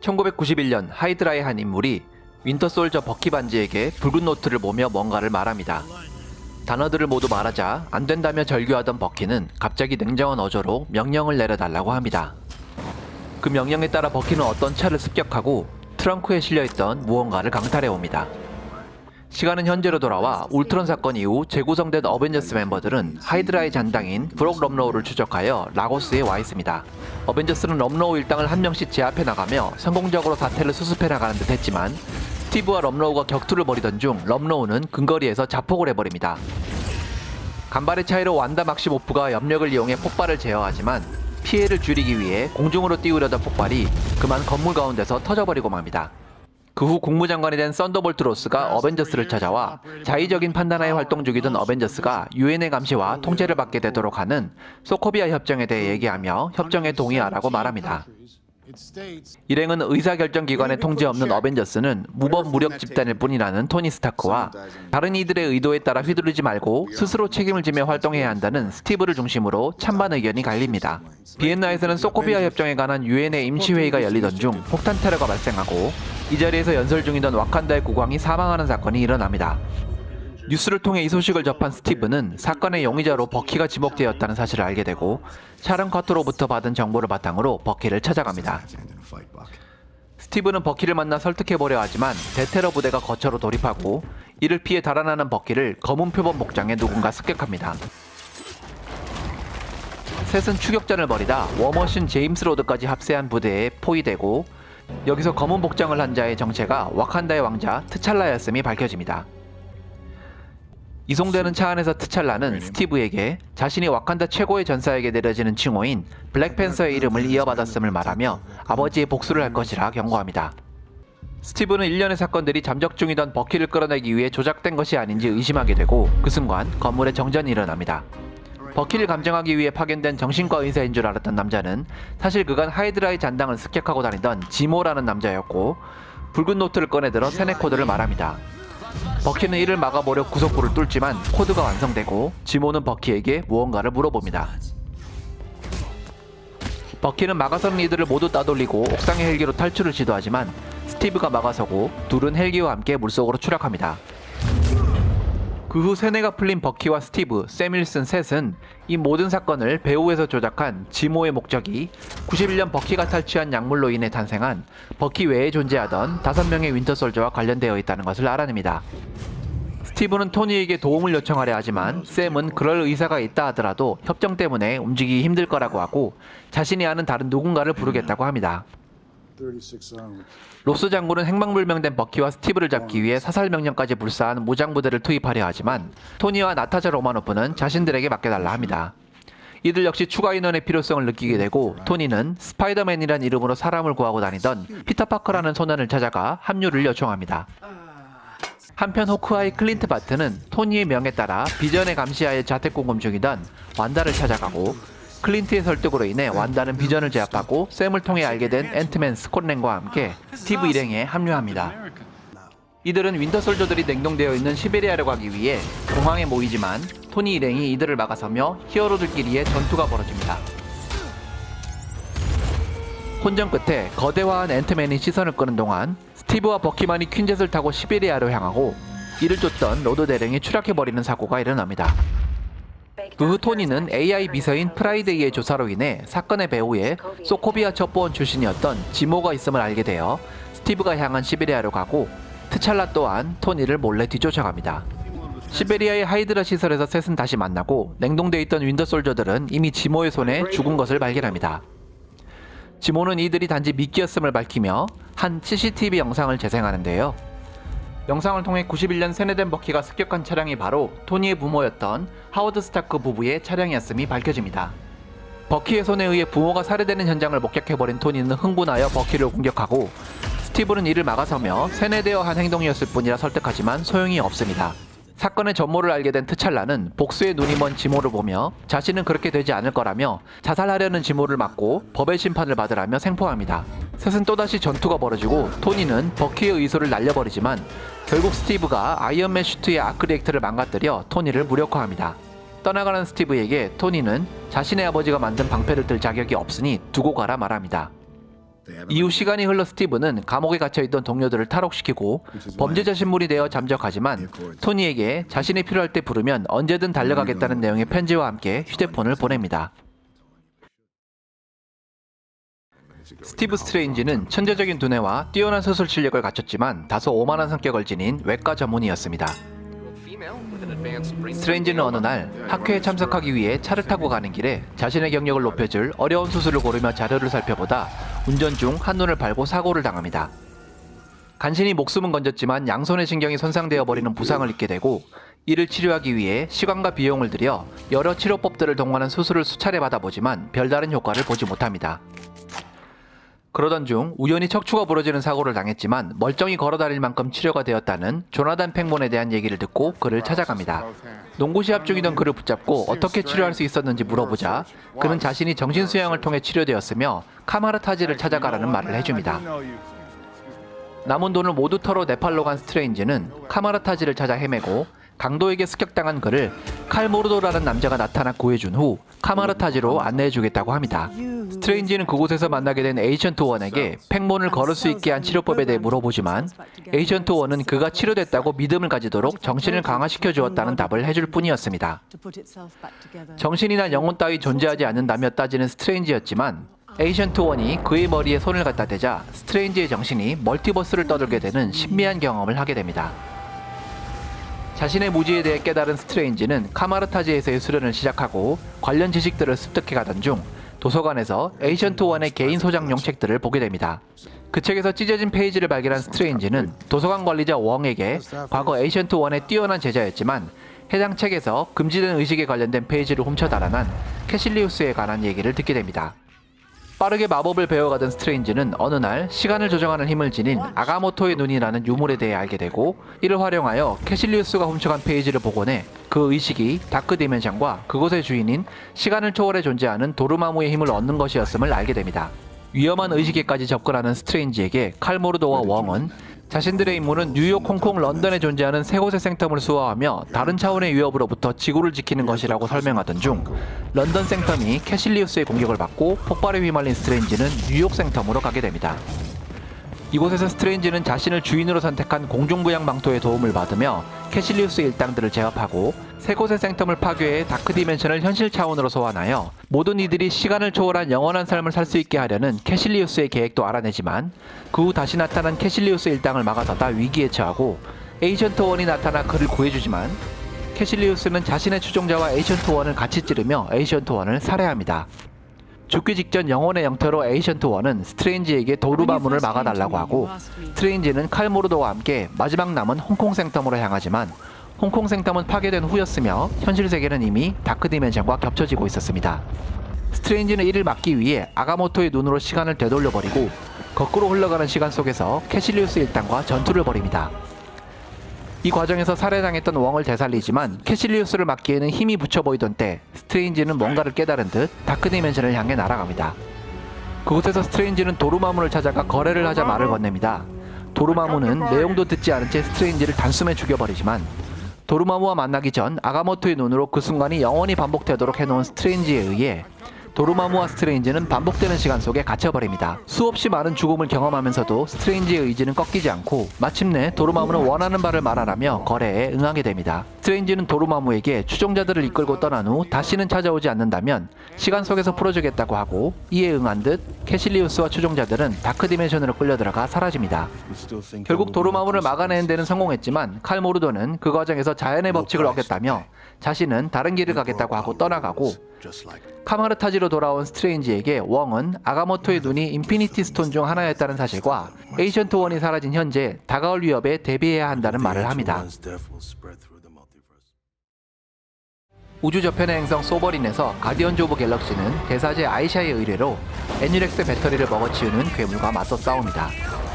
1991년 하이드라의 한 인물이 윈터솔저 버키 반지에게 붉은 노트를 보며 뭔가를 말합니다. 단어들을 모두 말하자 안 된다며 절규하던 버키는 갑자기 냉정한 어조로 명령을 내려달라고 합니다. 그 명령에 따라 버키는 어떤 차를 습격하고 트렁크에 실려있던 무언가를 강탈해 옵니다. 시간은 현재로 돌아와 울트론 사건 이후 재구성된 어벤져스 멤버들은 하이드라의 잔당인 브록 럼로우를 추적하여 라고스에 와 있습니다. 어벤져스는 럼로우 일당을 한 명씩 제압해 나가며 성공적으로 사태를 수습해 나가는 듯 했지만 스티브와 럼로우가 격투를 벌이던 중 럼로우는 근거리에서 자폭을 해버립니다. 간발의 차이로 완다 막시모프가 염력을 이용해 폭발을 제어하지만 피해를 줄이기 위해 공중으로 띄우려던 폭발이 그만 건물 가운데서 터져버리고 맙니다. 그 후 국무장관이 된 썬더볼트 로스가 어벤져스를 찾아와 자의적인 판단하에 활동 중이던 어벤져스가 유엔의 감시와 통제를 받게 되도록 하는 소코비아 협정에 대해 얘기하며 협정에 동의하라고 말합니다. 일행은 의사결정기관의 통제 없는 어벤져스는 무법 무력 집단일 뿐이라는 토니 스타크와 다른 이들의 의도에 따라 휘두르지 말고 스스로 책임을 지며 활동해야 한다는 스티브를 중심으로 찬반 의견이 갈립니다. 비엔나에서는 소코비아 협정에 관한 유엔의 임시회의가 열리던 중 폭탄 테러가 발생하고 이 자리에서 연설 중이던 와칸다의 국왕이 사망하는 사건이 일어납니다. 뉴스를 통해 이 소식을 접한 스티브는 사건의 용의자로 버키가 지목되었다는 사실을 알게 되고 샤론 커트로부터 받은 정보를 바탕으로 버키를 찾아갑니다. 스티브는 버키를 만나 설득해보려 하지만 대테러 부대가 거처로 돌입하고 이를 피해 달아나는 버키를 검은 표범 복장에 누군가 습격합니다. 셋은 추격전을 벌이다 워머신 제임스 로드까지 합세한 부대에 포위되고 여기서 검은 복장을 한 자의 정체가 와칸다의 왕자 트찰라였음이 밝혀집니다. 이송되는 차 안에서 트찰라는 스티브에게 자신이 와칸다 최고의 전사에게 내려지는 칭호인 블랙팬서의 이름을 이어받았음을 말하며 아버지의 복수를 할 것이라 경고합니다. 스티브는 일련의 사건들이 잠적 중이던 버키를 끌어내기 위해 조작된 것이 아닌지 의심하게 되고 그 순간 건물에 정전이 일어납니다. 버키를 감정하기 위해 파견된 정신과 의사인 줄 알았던 남자는 사실 그간 하이드라의 잔당을 습격하고 다니던 지모라는 남자였고 붉은 노트를 꺼내들어 세네 코드를 말합니다. 버키는 이를 막아보려 구석구를 뚫지만 코드가 완성되고 지모는 버키에게 무언가를 물어봅니다. 버키는 막아서는 이들을 모두 따돌리고 옥상의 헬기로 탈출을 시도하지만 스티브가 막아서고 둘은 헬기와 함께 물속으로 추락합니다. 그 후 세뇌가 풀린 버키와 스티브, 세밀슨 셋은 이 모든 사건을 배후에서 조작한 지모의 목적이 91년 버키가 탈취한 약물로 인해 탄생한 버키 외에 존재하던 5명의 윈터솔저와 관련되어 있다는 것을 알아냅니다. 스티브는 토니에게 도움을 요청하려 하지만 샘은 그럴 의사가 있다 하더라도 협정 때문에 움직이기 힘들 거라고 하고 자신이 아는 다른 누군가를 부르겠다고 합니다. 36 onward. 로스 장군은 행방불명된 버키와 스티브를 잡기 위해 사살 명령까지 불사한 무장 부대를 투입하려 하지만 토니와 나타자 로마노프는 자신들에게 맡겨달라 합니다. 이들 역시 추가 인원의 필요성을 느끼게 되고 토니는 스파이더맨이란 이름으로 사람을 구하고 다니던 피터 파커라는 소년을 찾아가 합류를 요청합니다. 한편 호크아이 클린트 바트는 토니의 명에 따라 비전의 감시하에 자택 공금 중이던 완다를 찾아가고 클린트의 설득으로 인해 완다는 비전을 제압하고 샘을 통해 알게 된 앤트맨 스콧랭과 함께 스티브 일행에 합류합니다. 이들은 윈터솔저들이 냉동되어 있는 시베리아로 가기 위해 공항에 모이지만 토니 일행이 이들을 막아서며 히어로들끼리의 전투가 벌어집니다. 혼전 끝에 거대화한 앤트맨이 시선을 끄는 동안 스티브와 버키만이 퀸젯을 타고 시베리아로 향하고 이를 쫓던 로드 대령이 추락해버리는 사고가 일어납니다. 그후 토니는 AI 비서인 프라이데이의 조사로 인해 사건의 배후에 소코비아 첩보원 출신이었던 지모가 있음을 알게 되어 스티브가 향한 시베리아로 가고 트찰라 또한 토니를 몰래 뒤쫓아갑니다. 시베리아의 하이드라 시설에서 셋은 다시 만나고 냉동돼 있던 윈더 솔저들은 이미 지모의 손에 죽은 것을 발견합니다. 지모는 이들이 단지 미끼였음을 밝히며 한 CCTV 영상을 재생하는데요. 영상을 통해 91년 세뇌된 버키가 습격한 차량이 바로 토니의 부모였던 하워드 스타크 부부의 차량이었음이 밝혀집니다. 버키의 손에 의해 부모가 살해되는 현장을 목격해버린 토니는 흥분하여 버키를 공격하고 스티브는 이를 막아서며 세뇌되어 한 행동이었을 뿐이라 설득하지만 소용이 없습니다. 사건의 전모를 알게 된 트찰라는 복수의 눈이 먼 지모를 보며 자신은 그렇게 되지 않을 거라며 자살하려는 지모를 막고 법의 심판을 받으라며 생포합니다. 셋은 또다시 전투가 벌어지고 토니는 버키의 의소를 날려버리지만 결국 스티브가 아이언맨 슈트의 아크 리액터를 망가뜨려 토니를 무력화합니다. 떠나가는 스티브에게 토니는 자신의 아버지가 만든 방패를 들 자격이 없으니 두고 가라 말합니다. 이후 시간이 흘러 스티브는 감옥에 갇혀있던 동료들을 탈옥시키고 범죄자 신분이 되어 잠적하지만 토니에게 자신이 필요할 때 부르면 언제든 달려가겠다는 내용의 편지와 함께 휴대폰을 보냅니다. 스티브 스트레인지는 천재적인 두뇌와 뛰어난 수술 실력을 갖췄지만 다소 오만한 성격을 지닌 외과 전문의였습니다. 스트레인지는 어느 날 학회에 참석하기 위해 차를 타고 가는 길에 자신의 경력을 높여줄 어려운 수술을 고르며 자료를 살펴보다 운전 중 한눈을 밟고 사고를 당합니다. 간신히 목숨은 건졌지만 양손의 신경이 손상되어 버리는 부상을 입게 되고 이를 치료하기 위해 시간과 비용을 들여 여러 치료법들을 동원한 수술을 수차례 받아보지만 별다른 효과를 보지 못합니다. 그러던 중 우연히 척추가 부러지는 사고를 당했지만 멀쩡히 걸어다닐 만큼 치료가 되었다는 조나단 팽몬에 대한 얘기를 듣고 그를 찾아갑니다. 농구 시합 중이던 그를 붙잡고 어떻게 치료할 수 있었는지 물어보자 그는 자신이 정신 수양을 통해 치료되었으며 카마르타지를 찾아가라는 말을 해줍니다. 남은 돈을 모두 털어 네팔로 간 스트레인지는 카마르타지를 찾아 헤매고 강도에게 습격당한 그를 칼모르도라는 남자가 나타나 구해준 후 카마르타지로 안내해주겠다고 합니다. 스트레인지는 그곳에서 만나게 된 에이션트 원에게 팽몬을 걸을 수 있게 한 치료법에 대해 물어보지만 에이션트 원은 그가 치료됐다고 믿음을 가지도록 정신을 강화시켜 주었다는 답을 해줄 뿐이었습니다. 정신이나 영혼 따위 존재하지 않는다며 따지는 스트레인지였지만 에이션트 원이 그의 머리에 손을 갖다 대자 스트레인지의 정신이 멀티버스를 떠돌게 되는 신비한 경험을 하게 됩니다. 자신의 무지에 대해 깨달은 스트레인지는 카마르타지에서의 수련을 시작하고 관련 지식들을 습득해 가던 중 도서관에서 에이션트 원의 개인 소장용 책들을 보게 됩니다. 그 책에서 찢어진 페이지를 발견한 스트레인지는 도서관 관리자 웡에게 과거 에이션트 원의 뛰어난 제자였지만 해당 책에서 금지된 의식에 관련된 페이지를 훔쳐 달아난 캐실리우스에 관한 얘기를 듣게 됩니다. 빠르게 마법을 배워가던 스트레인지는 어느 날 시간을 조정하는 힘을 지닌 아가모토의 눈이라는 유물에 대해 알게 되고 이를 활용하여 캐실리우스가 훔쳐간 페이지를 복원해 그 의식이 다크 디멘션과 그곳의 주인인 시간을 초월해 존재하는 도르마무의 힘을 얻는 것이었음을 알게 됩니다. 위험한 의식에까지 접근하는 스트레인지에게 칼모르도와 웡은 자신들의 임무는 뉴욕, 홍콩, 런던에 존재하는 세 곳의 생텀을 수호하며 다른 차원의 위협으로부터 지구를 지키는 것이라고 설명하던 중 런던 생텀이 캐실리우스의 공격을 받고 폭발에 휘말린 스트레인지는 뉴욕 생텀으로 가게 됩니다. 이곳에서 스트레인지는 자신을 주인으로 선택한 공중부양 망토의 도움을 받으며 캐실리우스 일당들을 제압하고 세 곳의 생텀을 파괴해 다크 디멘션을 현실 차원으로 소환하여 모든 이들이 시간을 초월한 영원한 삶을 살 수 있게 하려는 캐실리우스의 계획도 알아내지만 그 후 다시 나타난 캐실리우스 일당을 막아서다 위기에 처하고 에이전트 원이 나타나 그를 구해주지만 캐실리우스는 자신의 추종자와 에이전트 원을 같이 찌르며 에이전트 원을 살해합니다. 죽기 직전 영혼의 영태로 에이션트 원은 스트레인지에게 도르바문을 막아달라고 하고 스트레인지는 칼모르도와 함께 마지막 남은 홍콩 생텀으로 향하지만 홍콩 생텀은 파괴된 후였으며 현실 세계는 이미 다크 디멘션과 겹쳐지고 있었습니다. 스트레인지는 이를 막기 위해 아가모토의 눈으로 시간을 되돌려버리고 거꾸로 흘러가는 시간 속에서 캐실리우스 일당과 전투를 벌입니다. 이 과정에서 살해당했던 웡을 되살리지만 캐실리우스를 막기에는 힘이 붙여 보이던 때 스트레인지는 뭔가를 깨달은 듯 다크 디멘션을 향해 날아갑니다. 그곳에서 스트레인지는 도르마문을 찾아가 거래를 하자 말을 건넵니다. 도르마문은 내용도 듣지 않은 채 스트레인지를 단숨에 죽여버리지만 도르마무와 만나기 전 아가모토의 눈으로 그 순간이 영원히 반복되도록 해놓은 스트레인지에 의해 도르마무와 스트레인지는 반복되는 시간 속에 갇혀버립니다. 수없이 많은 죽음을 경험하면서도 스트레인지의 의지는 꺾이지 않고 마침내 도르마무는 원하는 바를 말하라며 거래에 응하게 됩니다. 스트레인지는 도르마무에게 추종자들을 이끌고 떠난 후 다시는 찾아오지 않는다면 시간 속에서 풀어주겠다고 하고 이에 응한 듯 캐실리우스와 추종자들은 다크 디멘션으로 끌려 들어가 사라집니다. 결국 도르마무를 막아내는 데는 성공했지만 칼 모르도는 그 과정에서 자연의 법칙을 어겼다며 자신은 다른 길을 가겠다고 하고 떠나가고 카마르타지로 돌아온 스트레인지에게 웡은 아가모토의 눈이 인피니티 스톤 중 하나였다는 사실과 에이션트 원이 사라진 현재 다가올 위협에 대비해야 한다는 말을 합니다. 우주 저편의 행성 소버린에서 가디언즈 오브 갤럭시는 대사제 아이샤의 의뢰로 애뉴렉스 배터리를 먹어치우는 괴물과 맞서 싸웁니다.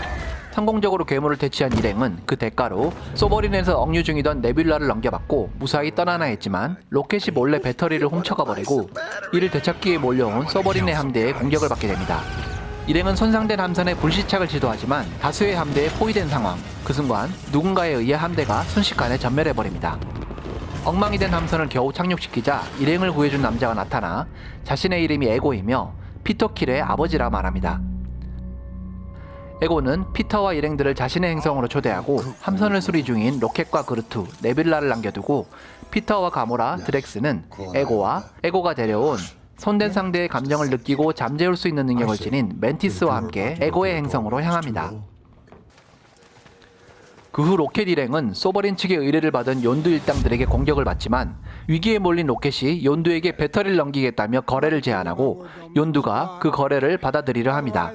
성공적으로 괴물을 퇴치한 일행은 그 대가로 소버린에서 억류 중이던 네뷸라를 넘겨받고 무사히 떠나나 했지만 로켓이 몰래 배터리를 훔쳐가 버리고 이를 되찾기 위해 몰려온 소버린의 함대에 공격을 받게 됩니다. 일행은 손상된 함선에 불시착을 시도하지만 다수의 함대에 포위된 상황. 그 순간 누군가에 의해 함대가 순식간에 전멸해버립니다. 엉망이 된 함선을 겨우 착륙시키자 일행을 구해준 남자가 나타나 자신의 이름이 에고이며 피터 킬의 아버지라 말합니다. 에고는 피터와 일행들을 자신의 행성으로 초대하고 함선을 수리 중인 로켓과 그루트, 네빌라를 남겨두고 피터와 가모라, 드렉스는 에고와 에고가 데려온 손댄 상대의 감정을 느끼고 잠재울 수 있는 능력을 지닌 멘티스와 함께 에고의 행성으로 향합니다. 그 후 로켓 일행은 소버린 측의 의뢰를 받은 욘두 일당들에게 공격을 받지만 위기에 몰린 로켓이 욘두에게 배터리를 넘기겠다며 거래를 제안하고 욘두가 그 거래를 받아들이려 합니다.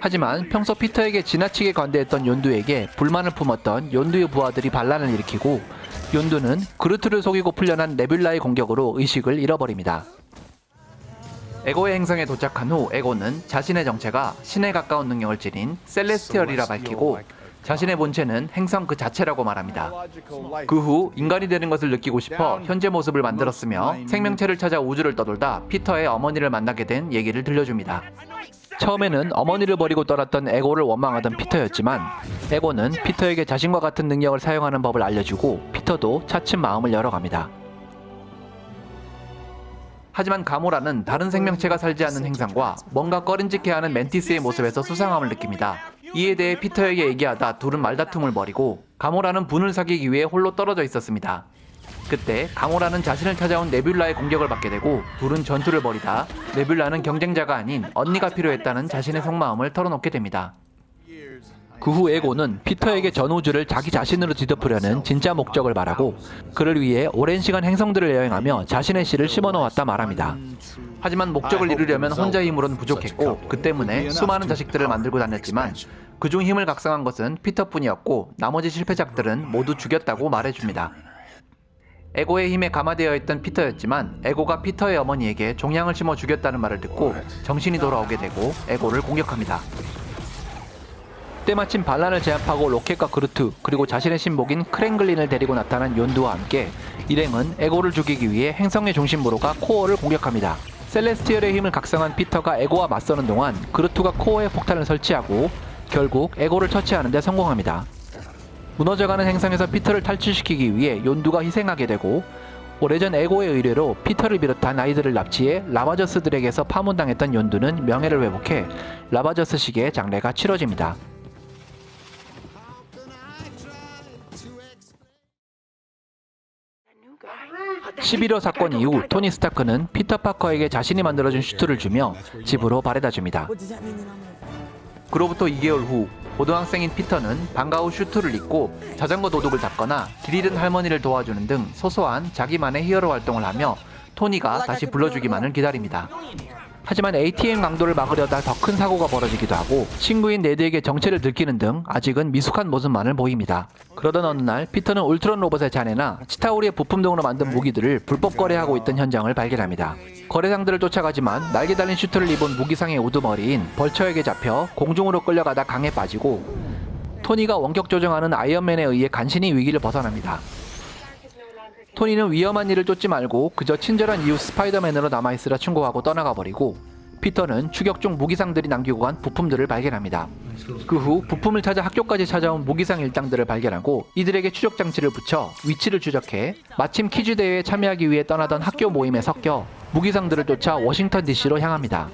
하지만 평소 피터에게 지나치게 관대했던 욘두에게 불만을 품었던 욘두의 부하들이 반란을 일으키고 욘두는 그루트를 속이고 풀려난 네뷸라의 공격으로 의식을 잃어버립니다. 에고의 행성에 도착한 후 에고는 자신의 정체가 신에 가까운 능력을 지닌 셀레스티얼이라 밝히고 자신의 본체는 행성 그 자체라고 말합니다. 그 후 인간이 되는 것을 느끼고 싶어 현재 모습을 만들었으며 생명체를 찾아 우주를 떠돌다 피터의 어머니를 만나게 된 얘기를 들려줍니다. 처음에는 어머니를 버리고 떠났던 에고를 원망하던 피터였지만 에고는 피터에게 자신과 같은 능력을 사용하는 법을 알려주고 피터도 차츰 마음을 열어갑니다. 하지만 가모라는 다른 생명체가 살지 않는 행성과 뭔가 꺼림직해하는 멘티스의 모습에서 수상함을 느낍니다. 이에 대해 피터에게 얘기하다 둘은 말다툼을 벌이고 가모라는 분을 사귀기 위해 홀로 떨어져 있었습니다. 그때 가모라는 자신을 찾아온 네뷸라의 공격을 받게 되고 둘은 전투를 벌이다 네뷸라는 경쟁자가 아닌 언니가 필요했다는 자신의 속마음을 털어놓게 됩니다. 그 후 에고는 피터에게 전우주를 자기 자신으로 뒤덮으려는 진짜 목적을 말하고 그를 위해 오랜 시간 행성들을 여행하며 자신의 씨를 심어놓았다 말합니다. 하지만 목적을 이루려면 혼자 힘으로는 부족했고 그 때문에 수많은 자식들을 만들고 다녔지만 그중 힘을 각성한 것은 피터뿐이었고 나머지 실패작들은 모두 죽였다고 말해줍니다. 에고의 힘에 감화되어 있던 피터였지만 에고가 피터의 어머니에게 종양을 심어 죽였다는 말을 듣고 정신이 돌아오게 되고 에고를 공격합니다. 때마침 반란을 제압하고 로켓과 그루트 그리고 자신의 신복인 크랭글린을 데리고 나타난 욘두와 함께 일행은 에고를 죽이기 위해 행성의 중심부로 가 코어를 공격합니다. 셀레스티얼의 힘을 각성한 피터가 에고와 맞서는 동안 그루트가 코어에 폭탄을 설치하고 결국 에고를 처치하는 데 성공합니다. 무너져가는 행성에서 피터를 탈출시키기 위해 욘두가 희생하게 되고 오래전 에고의 의뢰로 피터를 비롯한 아이들을 납치해 라바저스들에게서 파문당했던 욘두는 명예를 회복해 라바저스식의 장례가 치러집니다. 11호 사건 이후 토니 스타크는 피터 파커에게 자신이 만들어준 슈트를 주며 집으로 바래다 줍니다. 그로부터 2개월 후 고등학생인 피터는 방과 후 슈트를 입고 자전거 도둑을 잡거나 길 잃은 할머니를 도와주는 등 소소한 자기만의 히어로 활동을 하며 토니가 다시 불러주기만을 기다립니다. 하지만 ATM 강도를 막으려다 더 큰 사고가 벌어지기도 하고 친구인 네드에게 정체를 들키는 등 아직은 미숙한 모습만을 보입니다. 그러던 어느 날 피터는 울트론 로봇의 자네나 치타우리의 부품 등으로 만든 무기들을 불법 거래하고 있던 현장을 발견합니다. 거래상들을 쫓아가지만 날개 달린 슈트를 입은 무기상의 우두머리인 벌처에게 잡혀 공중으로 끌려가다 강에 빠지고 토니가 원격 조정하는 아이언맨에 의해 간신히 위기를 벗어납니다. 토니는 위험한 일을 쫓지 말고 그저 친절한 이웃 스파이더맨으로 남아있으라 충고하고 떠나가 버리고 피터는 추격 중 무기상들이 남기고 간 부품들을 발견합니다. 그 후 부품을 찾아 학교까지 찾아온 무기상 일당들을 발견하고 이들에게 추적 장치를 붙여 위치를 추적해 마침 퀴즈 대회에 참여하기 위해 떠나던 학교 모임에 섞여 무기상들을 쫓아 워싱턴 DC로 향합니다.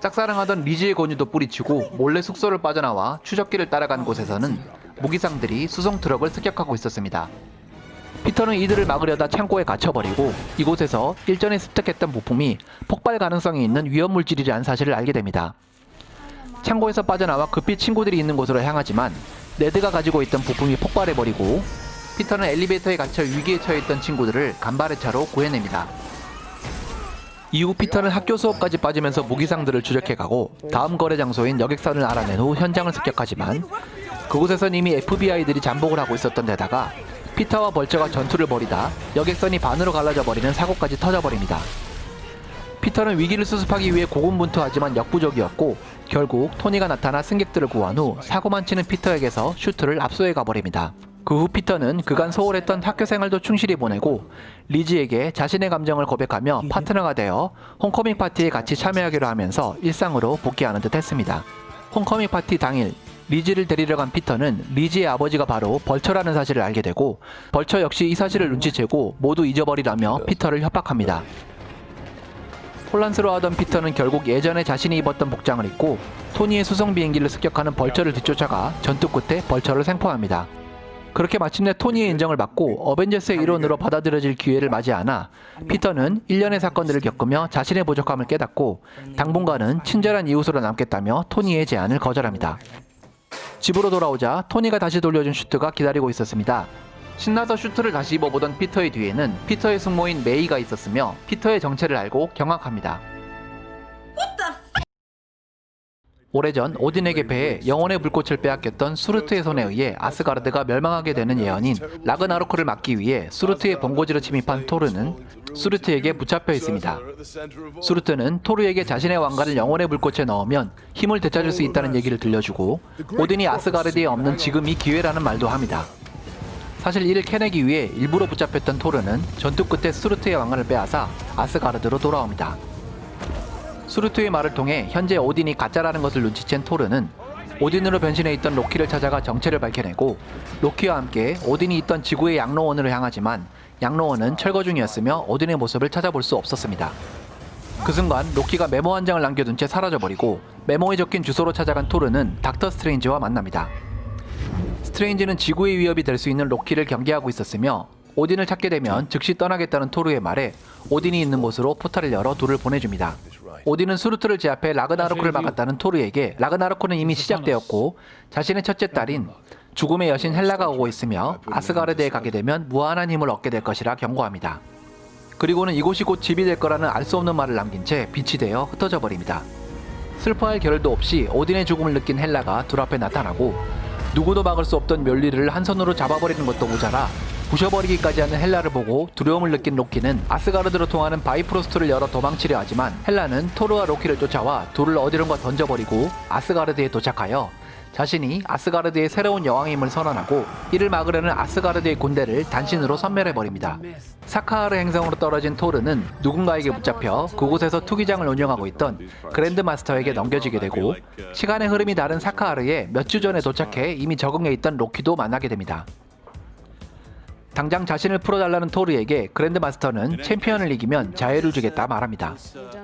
짝사랑하던 리지의 권유도 뿌리치고 몰래 숙소를 빠져나와 추적기를 따라간 곳에서는 무기상들이 수송 트럭을 습격하고 있었습니다. 피터는 이들을 막으려다 창고에 갇혀버리고 이곳에서 일전에 습득했던 부품이 폭발 가능성이 있는 위험 물질이라는 사실을 알게 됩니다. 창고에서 빠져나와 급히 친구들이 있는 곳으로 향하지만 네드가 가지고 있던 부품이 폭발해버리고 피터는 엘리베이터에 갇혀 위기에 처해 있던 친구들을 간발의 차로 구해냅니다. 이후 피터는 학교 수업까지 빠지면서 무기상들을 추적해가고 다음 거래 장소인 여객선을 알아낸 후 현장을 습격하지만 그곳에선 이미 FBI들이 잠복을 하고 있었던 데다가 피터와 벌처가 전투를 벌이다 여객선이 반으로 갈라져 버리는 사고까지 터져버립니다. 피터는 위기를 수습하기 위해 고군분투하지만 역부족이었고 결국 토니가 나타나 승객들을 구한 후 사고만 치는 피터에게서 슈트를 압수해 가버립니다. 그 후 피터는 그간 소홀했던 학교 생활도 충실히 보내고 리지에게 자신의 감정을 고백하며 파트너가 되어 홈커밍 파티에 같이 참여하기로 하면서 일상으로 복귀하는 듯 했습니다. 홈커밍 파티 당일 리지를 데리러 간 피터는 리지의 아버지가 바로 벌처라는 사실을 알게 되고 벌처 역시 이 사실을 눈치채고 모두 잊어버리라며 피터를 협박합니다. 혼란스러워하던 피터는 결국 예전에 자신이 입었던 복장을 입고 토니의 수송 비행기를 습격하는 벌처를 뒤쫓아가 전투 끝에 벌처를 생포합니다. 그렇게 마침내 토니의 인정을 받고 어벤져스의 일원으로 받아들여질 기회를 맞이하나 피터는 일련의 사건들을 겪으며 자신의 부족함을 깨닫고 당분간은 친절한 이웃으로 남겠다며 토니의 제안을 거절합니다. 집으로 돌아오자 토니가 다시 돌려준 슈트가 기다리고 있었습니다. 신나서 슈트를 다시 입어보던 피터의 뒤에는 피터의 숙모인 메이가 있었으며 피터의 정체를 알고 경악합니다. 오래전 오딘에게 배해 영혼의 불꽃을 빼앗겼던 수르트의 손에 의해 아스가르드가 멸망하게 되는 예언인 라그나로크를 막기 위해 수르트의 본고지로 침입한 토르는 수르트에게 붙잡혀 있습니다. 수르트는 토르에게 자신의 왕관을 영혼의 불꽃에 넣으면 힘을 되찾을 수 있다는 얘기를 들려주고 오딘이 아스가르드에 없는 지금이 기회라는 말도 합니다. 사실 이를 캐내기 위해 일부러 붙잡혔던 토르는 전투 끝에 수르트의 왕관을 빼앗아 아스가르드로 돌아옵니다. 수르트의 말을 통해 현재 오딘이 가짜라는 것을 눈치챈 토르는 오딘으로 변신해 있던 로키를 찾아가 정체를 밝혀내고 로키와 함께 오딘이 있던 지구의 양로원으로 향하지만 양로원은 철거 중이었으며 오딘의 모습을 찾아볼 수 없었습니다. 그 순간 로키가 메모 한 장을 남겨둔 채 사라져버리고 메모에 적힌 주소로 찾아간 토르는 닥터 스트레인지와 만납니다. 스트레인지는 지구의 위협이 될 수 있는 로키를 경계하고 있었으며 오딘을 찾게 되면 즉시 떠나겠다는 토르의 말에 오딘이 있는 곳으로 포탈을 열어 둘을 보내줍니다. 오딘은 수루트를 제압해 라그나로크를 막았다는 토르에게 라그나로크는 이미 시작되었고 자신의 첫째 딸인 죽음의 여신 헬라가 오고 있으며 아스가르드에 가게 되면 무한한 힘을 얻게 될 것이라 경고합니다. 그리고는 이곳이 곧 집이 될 거라는 알 수 없는 말을 남긴 채 빛이 되어 흩어져 버립니다. 슬퍼할 겨를도 없이 오딘의 죽음을 느낀 헬라가 둘 앞에 나타나고 누구도 막을 수 없던 멸리를 한 손으로 잡아버리는 것도 모자라 부셔버리기까지 하는 헬라를 보고 두려움을 느낀 로키는 아스가르드로 통하는 바이프로스트를 열어 도망치려 하지만 헬라는 토르와 로키를 쫓아와 둘을 어디론가 던져버리고 아스가르드에 도착하여 자신이 아스가르드의 새로운 여왕임을 선언하고 이를 막으려는 아스가르드의 군대를 단신으로 섬멸해버립니다. 사카하르 행성으로 떨어진 토르는 누군가에게 붙잡혀 그곳에서 투기장을 운영하고 있던 그랜드마스터에게 넘겨지게 되고 시간의 흐름이 다른 사카하르에 몇 주 전에 도착해 이미 적응해 있던 로키도 만나게 됩니다. 당장 자신을 풀어달라는 토르에게 그랜드마스터는 챔피언을 이기면 자유를 주겠다 말합니다.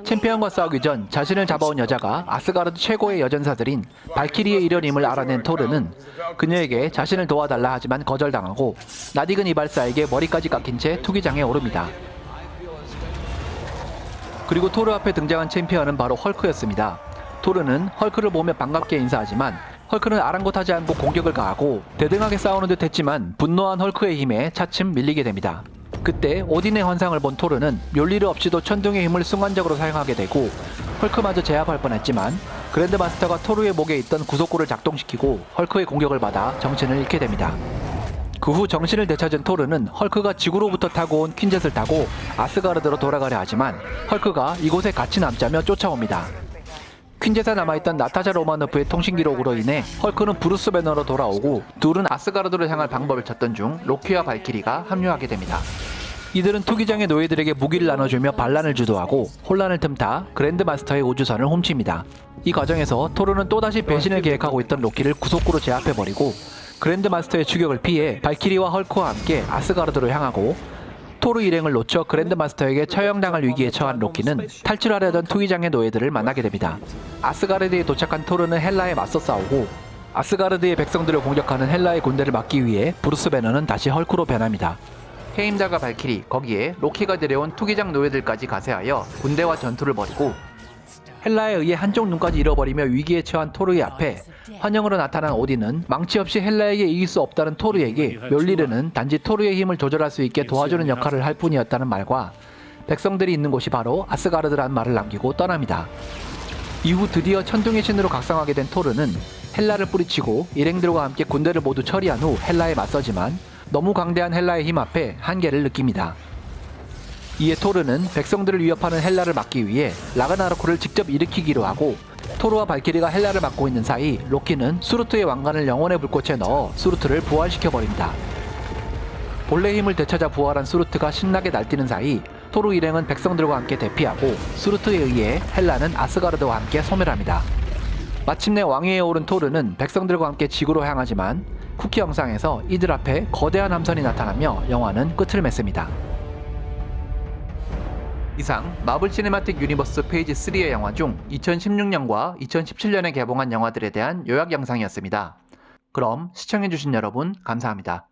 챔피언과 싸우기 전 자신을 잡아온 여자가 아스가르드 최고의 여전사들인 발키리의 일원임을 알아낸 토르는 그녀에게 자신을 도와달라 하지만 거절당하고 낯익은 이발사에게 머리까지 깎인 채 투기장에 오릅니다. 그리고 토르 앞에 등장한 챔피언은 바로 헐크였습니다. 토르는 헐크를 보며 반갑게 인사하지만 헐크는 아랑곳하지 않고 공격을 가하고 대등하게 싸우는 듯 했지만 분노한 헐크의 힘에 차츰 밀리게 됩니다. 그때 오딘의 환상을 본 토르는 멸리를 없이도 천둥의 힘을 순간적으로 사용하게 되고 헐크마저 제압할 뻔했지만 그랜드마스터가 토르의 목에 있던 구속구를 작동시키고 헐크의 공격을 받아 정신을 잃게 됩니다. 그 후 정신을 되찾은 토르는 헐크가 지구로부터 타고 온 퀸젯을 타고 아스가르드로 돌아가려 하지만 헐크가 이곳에 같이 남자며 쫓아옵니다. 퀸젯에 남아있던 나타샤 로마노프의 통신 기록으로 인해 헐크는 브루스 배너로 돌아오고 둘은 아스가르드로 향할 방법을 찾던 중 로키와 발키리가 합류하게 됩니다. 이들은 투기장의 노예들에게 무기를 나눠주며 반란을 주도하고 혼란을 틈타 그랜드마스터의 우주선을 훔칩니다. 이 과정에서 토르는 또다시 배신을 계획하고 있던 로키를 구속구로 제압해버리고 그랜드마스터의 추격을 피해 발키리와 헐크와 함께 아스가르드로 향하고 토르 일행을 놓쳐 그랜드마스터에게 처형당할 위기에 처한 로키는 탈출하려던 투기장의 노예들을 만나게 됩니다. 아스가르드에 도착한 토르는 헬라에 맞서 싸우고 아스가르드의 백성들을 공격하는 헬라의 군대를 막기 위해 브루스 배너는 다시 헐크로 변합니다. 해임자가 발키리 거기에 로키가 데려온 투기장 노예들까지 가세하여 군대와 전투를 벌이고 헬라에 의해 한쪽 눈까지 잃어버리며 위기에 처한 토르의 앞에 환영으로 나타난 오딘은 망치 없이 헬라에게 이길 수 없다는 토르에게 멸리르는 단지 토르의 힘을 조절할 수 있게 도와주는 역할을 할 뿐이었다는 말과 백성들이 있는 곳이 바로 아스가르드라는 말을 남기고 떠납니다. 이후 드디어 천둥의 신으로 각성하게 된 토르는 헬라를 뿌리치고 일행들과 함께 군대를 모두 처리한 후 헬라에 맞서지만 너무 강대한 헬라의 힘 앞에 한계를 느낍니다. 이에 토르는 백성들을 위협하는 헬라를 막기 위해 라그나로크를 직접 일으키기로 하고 토르와 발키리가 헬라를 막고 있는 사이 로키는 수루트의 왕관을 영혼의 불꽃에 넣어 수루트를 부활시켜 버립니다. 본래 힘을 되찾아 부활한 수루트가 신나게 날뛰는 사이 토르 일행은 백성들과 함께 대피하고 수루트에 의해 헬라는 아스가르드와 함께 소멸합니다. 마침내 왕위에 오른 토르는 백성들과 함께 지구로 향하지만 쿠키 영상에서 이들 앞에 거대한 함선이 나타나며 영화는 끝을 맺습니다. 이상 마블 시네마틱 유니버스 페이지 3의 영화 중 2016년과 2017년에 개봉한 영화들에 대한 요약 영상이었습니다. 그럼 시청해주신 여러분 감사합니다.